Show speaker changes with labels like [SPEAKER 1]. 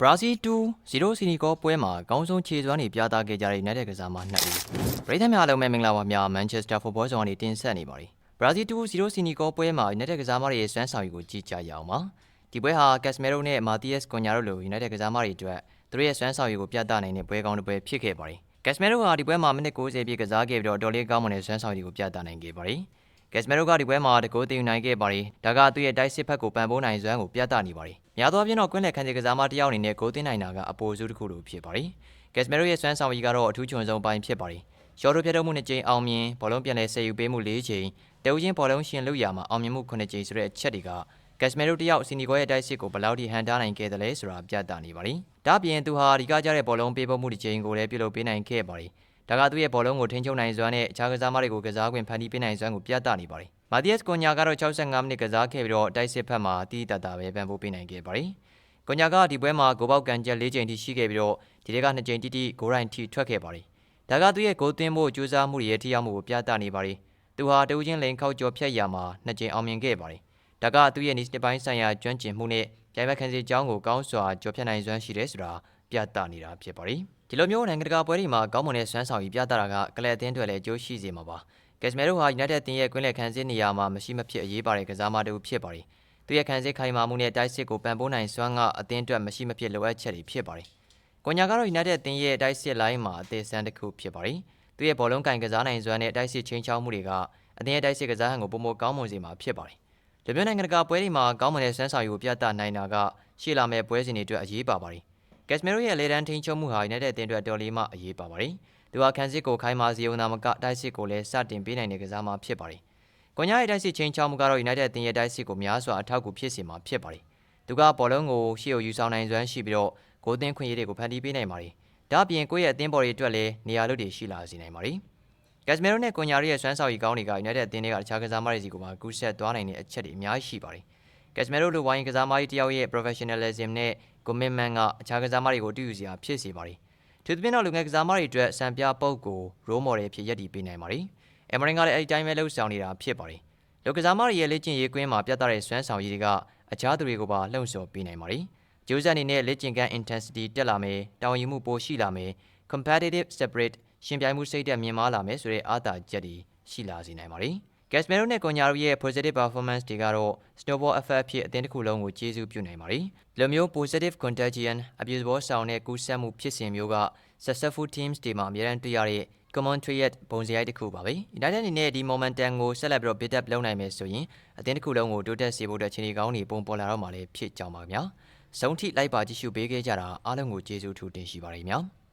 [SPEAKER 1] ဘရာဇီး2 0စီနီကောပွဲမှာအကောင်းဆုံးခြေစွမ်းတွေပြသခဲ့ကြတဲ့ United ကစားမ2ဦးပရိသတ်များအားလုံးပဲမင်္ဂလာပါများ Manchester Football Zone ကနေတင်ဆက်နေပါတယ်ဘရာဇီး2 0စီနီကောပွဲမှာ United ကစားမတွေရဲ့စွမ်းဆောင်ရည်ကိုကြည့်ကြရအောင်ပါဒီပွဲဟာ Casemiro နဲ့ Matias Cunha တို့လို United ကစားမတွေအတွက်သူတို့ရဲ့စွမ်းဆောင်ရည်ကိုပြသနိုင်တဲ့ပွဲကောင်းတစ်ပွဲဖြစ်ခဲ့ပါတယ် Casemiro ဟာဒီပွဲမှာမိနစ်90ပြည့်ကစားခဲ့ပြီးတော့တော်လေးကောင်းမွန်တဲ့စွမ်းဆောင်ရည်ကိုပြသနိုင်ခဲ့ပါတယ်ကက်စမရိုကဒီပွဲမှာတကိုးတင်ယူနိုင်ခဲ့ပါတယ်။ဒါကသူ့ရဲ့တိုက်စစ်ဖက်ကိုပံ့ပိုးနိုင်စွမ်းကိုပြသနေပါတယ်။ များသောအားဖြင့်တော့ကွင်းလယ်ခန်းစီကစားမတစ်ယောက်အနေနဲ့ဂိုးတင်နိုင်တာကအပိုစုတစ်ခုလိုဖြစ်ပါတယ်။ကက်စမရိုရဲ့စွမ်းဆောင်ရည်ကတော့အထူးချွန်ဆုံးပိုင်းဖြစ်ပါတယ်။ရှော့တို့ပြတ်တော့မှုနှစ်ကြိမ်အောင်မြင်ဘောလုံးပြန်လည်ဆယ်ယူပေးမှု၄ကြိမ်တအုပ်ချင်းဘောလုံးရှင်လို့ရမှာအောင်မြင်မှု9ကြိမ်ဆိုတဲ့အချက်တွေကကက်စမရိုတယောက်စီနီကိုရဲ့တိုက်စစ်ကိုဘယ်လောက်ထိဟန်တားနိုင်ခဲ့တယ်လဲဆိုတာပြသနေပါတယ်။ဒါ့ပြင်သူဟာဒီကကြတဲ့ဘောလုံးပေးပို့မှုတစ်ကြိမ်ကိုလည်းပြုလုပ်ပေးနိုင်ခဲ့ပါတယ်။ဒါကသူ့ရဲ့ဘောလုံးကိုထိန်းချုပ်နိုင်စွမ်းနဲ့အခြားကစားမတွေကိုကစားခွင့်ဖန်တီးပေးနိုင်စွမ်းကိုပြသနေပါတယ်။ မာတီယက်ကွန်ညာကတော့65မိနစ်ကစားခဲ့ပြီးတော့တိုက်စစ်ဖက်မှာတီးတတာပဲပံ့ပိုးပေးနိုင်ခဲ့ပါတယ်။ကွန်ညာကဒီပွဲမှာဂိုးပေါက်ကန်ချက်၄ချိန်ထိရှိခဲ့ပြီးတော့ဒီတွေက2ချိန်တိတိဂိုးရိုင်းထိထွက်ခဲ့ပါတယ်။ဒါကသူ့ရဲ့ဂိုးသွင်းဖို့ကြိုးစားမှုရဲ့ထိရောက်မှုကိုပြသနေပါတယ်။သူဟာတဦးချင်းလိန်ခောက်ကျော်ဖြတ်ရာမှာ2ချိန်အောင်မြင်ခဲ့ပါတယ်။ဒါကသူ့ရဲ့နေစပိုင်းဆိုင်ရာကျွမ်းကျင်မှုနဲ့ပြိုင်ဘက်ခံစီကြောင်းကိုကောင်းစွာကျော်ဖြတ်နိုင်စွမ်းရှိတယ်ဆိုတာပြသနေတာဖြစ်ပါတယ်။ဒီလိုမျိုးနိုင်ငံတကာပွဲတွေမှာကောင်းမွန်တဲ့စွမ်းဆောင်ရည်ပြသတာကကလပ်အသင်းတွေလည်းကြိုးရှိစေမှာပါ။ ကက်စမဲရိုဟာ United အသင်းရဲ့ကွင်းလယ်ခန်းစစ်နေရာမှာမရှိမဖြစ်အရေးပါတဲ့ကစားမတစ်ဦးဖြစ်ပါတယ်။သူရဲ့ခန်းစစ်ခိုင်မာမှုနဲ့တိုက်စစ်ကိုပံ့ပိုးနိုင်စွမ်းကအသင်းအတွက်မရှိမဖြစ်လိုအပ်ချက်တွေဖြစ်ပါတယ်။ကွန်ညာကတော့ United အသင်းရဲ့တိုက်စစ်လိုင်းမှာအသေးစမ်းတစ်ခုဖြစ်ပါတယ်။သူရဲ့ဘောလုံးကင်ကစားနိုင်စွမ်းနဲ့တိုက်စစ်ချင်းချောင်းမှုတွေကအသင်းရဲ့တိုက်စစ်ကစားဟန်ကိုပုံမကောင်းမွန်စေမှာဖြစ်ပါတယ်။ဒီမျိုးနိုင်ငံတကာပွဲတွေမှာကောင်းမွန်တဲ့စွမ်းဆောင်ရည်ကိုပြသနိုင်တာကရှေ့လာမယ့်ပွဲစဉ်တွေအတွက်အရေးပါပါတယ်။ ကက်စမီရိုရဲ့လေတန်းထိန်ချုံမှုဟာ United အသင်းအတွက်တော်လေးမှအရေးပါပါတယ်။သူဟာခန်းစစ်ကိုခိုင်းမာစီယုံနာမကတိုက်စစ်ကိုလည်းစတင်ပေးနိုင်တဲ့ကစားမဖြစ်ပါတယ်။ကွန်ညာရဲ့တိုက်စစ်ချင်းချောင်းမှုကတော့ United အသင်းရဲ့တိုက်စစ်ကိုများစွာအထောက်အကူဖြစ်စေမှာဖြစ်ပါတယ်။သူကဘောလုံးကိုရှေ့ကိုယူဆောင်နိုင်စွမ်းရှိပြီးတော့ဂိုးသွင်းခွင့်ရည်တွေကိုဖန်တီးပေးနိုင်ပါတယ်။ဒါ့အပြင်ကိုယ့်ရဲ့အသင်းပေါ်တွေအတွက်လည်းနေရာလွတ်တွေရှိလာစေနိုင်ပါတယ်။ကက်စမီရိုနဲ့ကွန်ညာရဲ့စွမ်းဆောင်ရည်ကောင်းတွေက United အသင်းတွေကတခြားကစားမတွေစီကိုမှကူးဆက်သွားနိုင်တဲ့အချက်တွေအများကြီးရှိပါတယ်။ကက်စမီရိုလိုဝိုင်းကစားမကြီးတယောက်ရဲ့ professionalism နဲ့ commitment ကအခြားကစားမတွေကိုတူယူစရာဖြစ်စေပါတယ်။သူသဖြင့်တော့လူငယ်ကစားမတွေအတွက်စံပြပုတ်ကို role model ဖြစ်ရည်တည်ပေးနိုင်ပါတယ်။အမရင်ကလည်းအဲ့ဒီတိုင်းပဲလှုပ်ဆောင်နေတာဖြစ်ပါတယ်။လူကစားမတွေရဲ့လေ့ကျင့်ရေးကွင်းမှာပြသတဲ့စွမ်းဆောင်ရည်တွေကအခြားသူတွေကိုပါလှုံ့ဆော်ပေးနိုင်ပါတယ်။ကျိုးဆက်အနေနဲ့လေ့ကျင့်ခန်း intensity တက်လာမယ်၊တောင်းယူမှုပိုရှိလာမယ်။ competitive spirit ရှင်ပြိုင်မှုစိတ်ဓာတ်မြင့်မားလာမယ်ဆိုတဲ့အားသာချက်တွေရှိလာစေနိုင်ပါတယ်။ Casemiro နဲ့ Cunha တို့ရဲ့ positive performance တွေကတော့ snowball effect ဖြစ်အသင်းတစ်ခုလုံးကိုကျေးဇူးပြုနိုင်ပါတယ်။ဒီလိုမျိုး positive contagion အပြည့်ဘောဆောင်တဲ့ကူးစက်မှုဖြစ်စဉ်မျိုးက successful teams တွေမှာအများအားတွေ့ရတဲ့ common trait ပုံစံရိုက်တစ်ခုပါပဲ။ United အနေနဲ့ဒီ momentum ကိုဆက်လက်ပြီးတော့ build up လုပ်နိုင်မယ်ဆိုရင်အသင်းတစ်ခုလုံးကိုတိုးတက်စေဖို့အတွက်ခြေနေကောင်းတွေပုံပေါ်လာတော့မှလည်းဖြစ်ကြောင်းပါခင်ဗျာ။ဆုံးထိလိုက်ပါကြည့်ရှုပေးခဲ့ကြတာအားလုံးကိုကျေးဇူးထူးတင်ရှိပါတယ်ခင်ဗျာ။